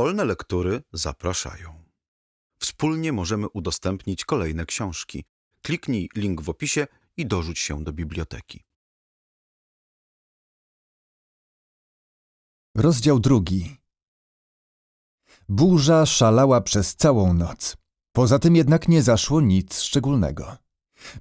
Wolne lektury zapraszają. Wspólnie możemy udostępnić kolejne książki. Kliknij link w opisie i dorzuć się do biblioteki. Rozdział drugi. Burza szalała przez całą noc. Poza tym jednak nie zaszło nic szczególnego.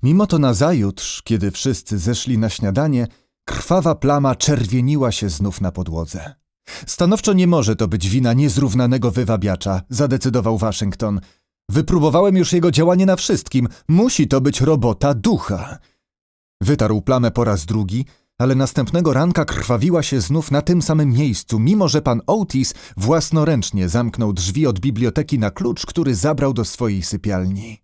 Mimo to nazajutrz, kiedy wszyscy zeszli na śniadanie, krwawa plama czerwieniła się znów na podłodze. Stanowczo nie może to być wina niezrównanego wywabiacza, zadecydował Waszyngton. Wypróbowałem już jego działanie na wszystkim. Musi to być robota ducha. Wytarł plamę po raz drugi, ale następnego ranka krwawiła się znów na tym samym miejscu, mimo że pan Otis własnoręcznie zamknął drzwi od biblioteki na klucz, który zabrał do swojej sypialni.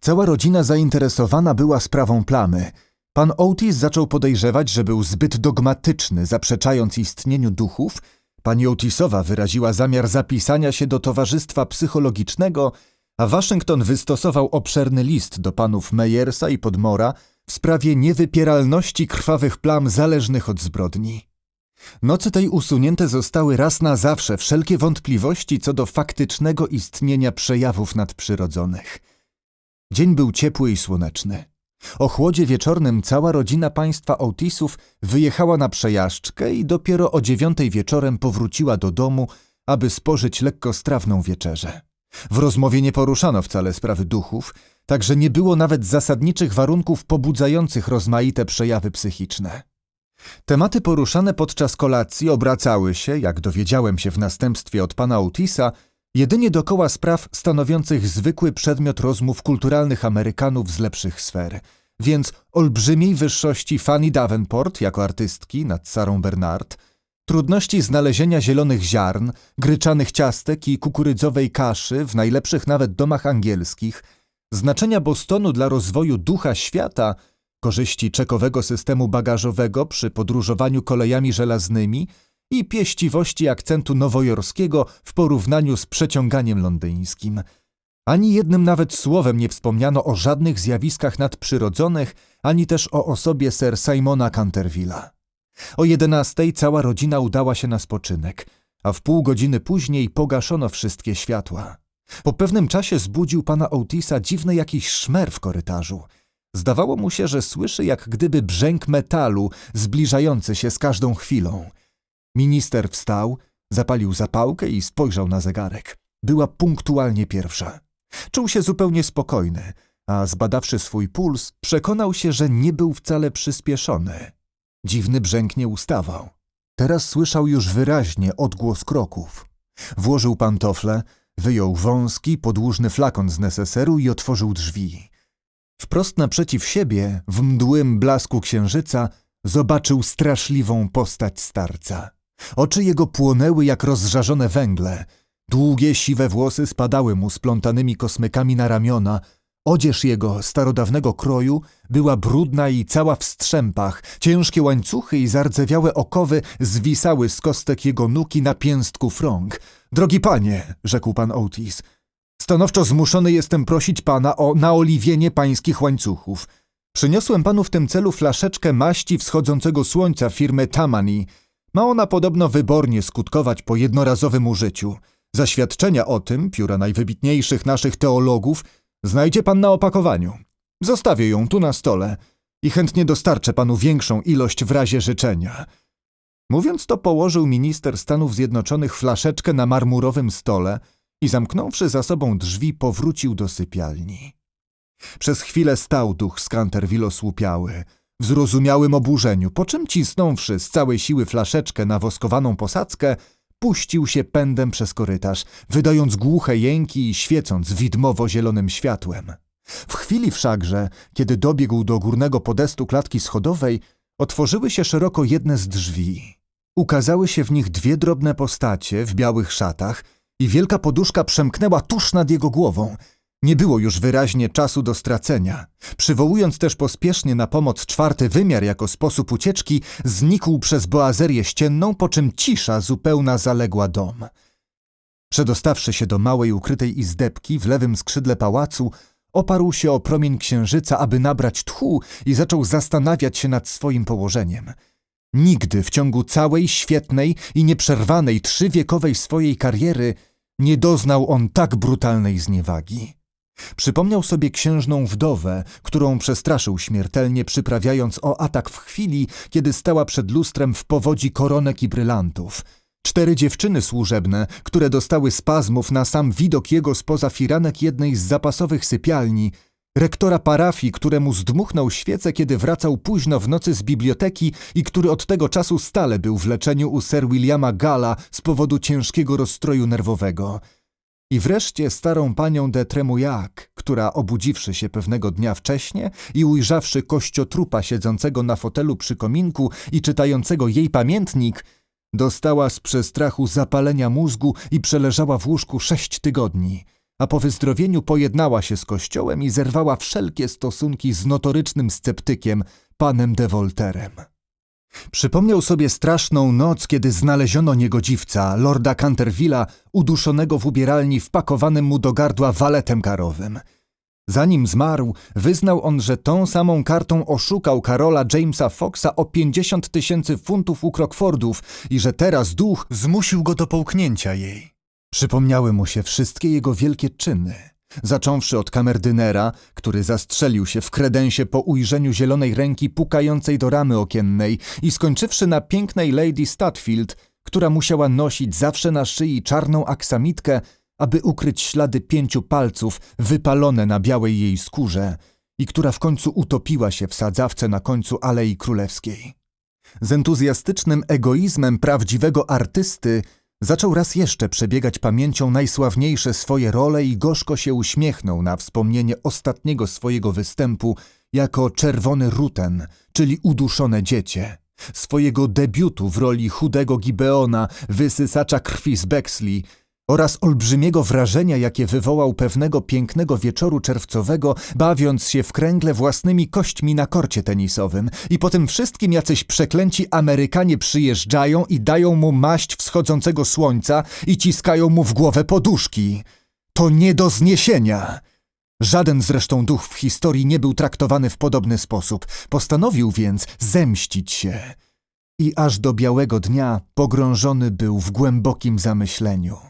Cała rodzina zainteresowana była sprawą plamy. Pan Otis zaczął podejrzewać, że był zbyt dogmatyczny, zaprzeczając istnieniu duchów. Pani Otisowa wyraziła zamiar zapisania się do towarzystwa psychologicznego, a Waszyngton wystosował obszerny list do panów Meyersa i Podmora w sprawie niewypieralności krwawych plam zależnych od zbrodni. Nocy tej usunięte zostały raz na zawsze wszelkie wątpliwości co do faktycznego istnienia przejawów nadprzyrodzonych. Dzień był ciepły i słoneczny. O chłodzie wieczornym cała rodzina państwa Otisów wyjechała na przejażdżkę i dopiero o dziewiątej wieczorem powróciła do domu, aby spożyć lekkostrawną wieczerzę. W rozmowie nie poruszano wcale sprawy duchów, także nie było nawet zasadniczych warunków pobudzających rozmaite przejawy psychiczne. Tematy poruszane podczas kolacji obracały się, jak dowiedziałem się w następstwie od pana Otisa, jedynie dokoła spraw stanowiących zwykły przedmiot rozmów kulturalnych Amerykanów z lepszych sfer, więc olbrzymiej wyższości Fanny Davenport jako artystki nad Sarą Bernard, trudności znalezienia zielonych ziarn, gryczanych ciastek i kukurydzowej kaszy w najlepszych nawet domach angielskich, znaczenia Bostonu dla rozwoju ducha świata, korzyści czekowego systemu bagażowego przy podróżowaniu kolejami żelaznymi – i pieściwości akcentu nowojorskiego w porównaniu z przeciąganiem londyńskim. Ani jednym nawet słowem nie wspomniano o żadnych zjawiskach nadprzyrodzonych, ani też o osobie Sir Simona Cantervilla. O jedenastej cała rodzina udała się na spoczynek, a w pół godziny później pogaszono wszystkie światła. Po pewnym czasie zbudził pana Otisa dziwny jakiś szmer w korytarzu. Zdawało mu się, że słyszy jak gdyby brzęk metalu zbliżający się z każdą chwilą – Minister wstał, zapalił zapałkę i spojrzał na zegarek. Była punktualnie pierwsza. Czuł się zupełnie spokojny, a zbadawszy swój puls, przekonał się, że nie był wcale przyspieszony. Dziwny brzęk nie ustawał. Teraz słyszał już wyraźnie odgłos kroków. Włożył pantofle, wyjął wąski, podłużny flakon z neseseru i otworzył drzwi. Wprost naprzeciw siebie, w mdłym blasku księżyca, zobaczył straszliwą postać starca. Oczy jego płonęły jak rozżarzone węgle. Długie, siwe włosy spadały mu splątanymi kosmykami na ramiona. Odzież jego, starodawnego kroju, była brudna i cała w strzępach. Ciężkie łańcuchy i zardzewiałe okowy zwisały z kostek jego nóg i na pięstku frąg. Drogi panie, rzekł pan Otis, stanowczo zmuszony jestem prosić pana o naoliwienie pańskich łańcuchów. Przyniosłem panu w tym celu flaszeczkę maści wschodzącego słońca firmy Tamani – ma ona podobno wybornie skutkować po jednorazowym użyciu. Zaświadczenia o tym, pióra najwybitniejszych naszych teologów, znajdzie pan na opakowaniu. Zostawię ją tu na stole i chętnie dostarczę panu większą ilość w razie życzenia. Mówiąc to, położył minister Stanów Zjednoczonych flaszeczkę na marmurowym stole i zamknąwszy za sobą drzwi, powrócił do sypialni. Przez chwilę stał duch z Canterville osłupiały – w zrozumiałym oburzeniu, po czym cisnąwszy z całej siły flaszeczkę na woskowaną posadzkę, puścił się pędem przez korytarz, wydając głuche jęki i świecąc widmowo-zielonym światłem. W chwili wszakże, kiedy dobiegł do górnego podestu klatki schodowej, otworzyły się szeroko jedne z drzwi. Ukazały się w nich dwie drobne postacie w białych szatach i wielka poduszka przemknęła tuż nad jego głową – nie było już wyraźnie czasu do stracenia. Przywołując też pospiesznie na pomoc czwarty wymiar jako sposób ucieczki, znikł przez boazerię ścienną, po czym cisza zupełna zaległa dom. Przedostawszy się do małej ukrytej izdebki w lewym skrzydle pałacu, oparł się o promień księżyca, aby nabrać tchu i zaczął zastanawiać się nad swoim położeniem. Nigdy w ciągu całej świetnej i nieprzerwanej trzywiekowej swojej kariery nie doznał on tak brutalnej zniewagi. Przypomniał sobie księżną wdowę, którą przestraszył śmiertelnie, przyprawiając o atak w chwili, kiedy stała przed lustrem w powodzi koronek i brylantów. Cztery dziewczyny służebne, które dostały spazmów na sam widok jego spoza firanek jednej z zapasowych sypialni, rektora parafii, któremu zdmuchnął świecę, kiedy wracał późno w nocy z biblioteki i który od tego czasu stale był w leczeniu u Sir Williama Gala z powodu ciężkiego rozstroju nerwowego. I wreszcie starą panią de Tremouillac, która obudziwszy się pewnego dnia wcześnie i ujrzawszy kościotrupa siedzącego na fotelu przy kominku i czytającego jej pamiętnik, dostała z przestrachu zapalenia mózgu i przeleżała w łóżku sześć tygodni, a po wyzdrowieniu pojednała się z kościołem i zerwała wszelkie stosunki z notorycznym sceptykiem, panem de Volterem. Przypomniał sobie straszną noc, kiedy znaleziono niegodziwca, lorda Cantervilla, uduszonego w ubieralni wpakowanym mu do gardła waletem karowym. Zanim zmarł, wyznał on, że tą samą kartą oszukał Karola Jamesa Foxa o 50 tysięcy funtów u Crockfordów i że teraz duch zmusił go do połknięcia jej. Przypomniały mu się wszystkie jego wielkie czyny. Zacząwszy od kamerdynera, który zastrzelił się w kredensie po ujrzeniu zielonej ręki pukającej do ramy okiennej i skończywszy na pięknej Lady Statfield, która musiała nosić zawsze na szyi czarną aksamitkę, aby ukryć ślady pięciu palców wypalone na białej jej skórze i która w końcu utopiła się w sadzawce na końcu Alei Królewskiej. Z entuzjastycznym egoizmem prawdziwego artysty zaczął raz jeszcze przebiegać pamięcią najsławniejsze swoje role i gorzko się uśmiechnął na wspomnienie ostatniego swojego występu jako czerwony ruten, czyli uduszone dziecię, swojego debiutu w roli chudego Gibeona, wysysacza krwi z Bexley oraz olbrzymiego wrażenia, jakie wywołał pewnego pięknego wieczoru czerwcowego, bawiąc się w kręgle własnymi kośćmi na korcie tenisowym i po tym wszystkim jacyś przeklęci Amerykanie przyjeżdżają i dają mu maść wschodzącego słońca i ciskają mu w głowę poduszki. To nie do zniesienia! Żaden zresztą duch w historii nie był traktowany w podobny sposób. Postanowił więc zemścić się. I aż do białego dnia pogrążony był w głębokim zamyśleniu.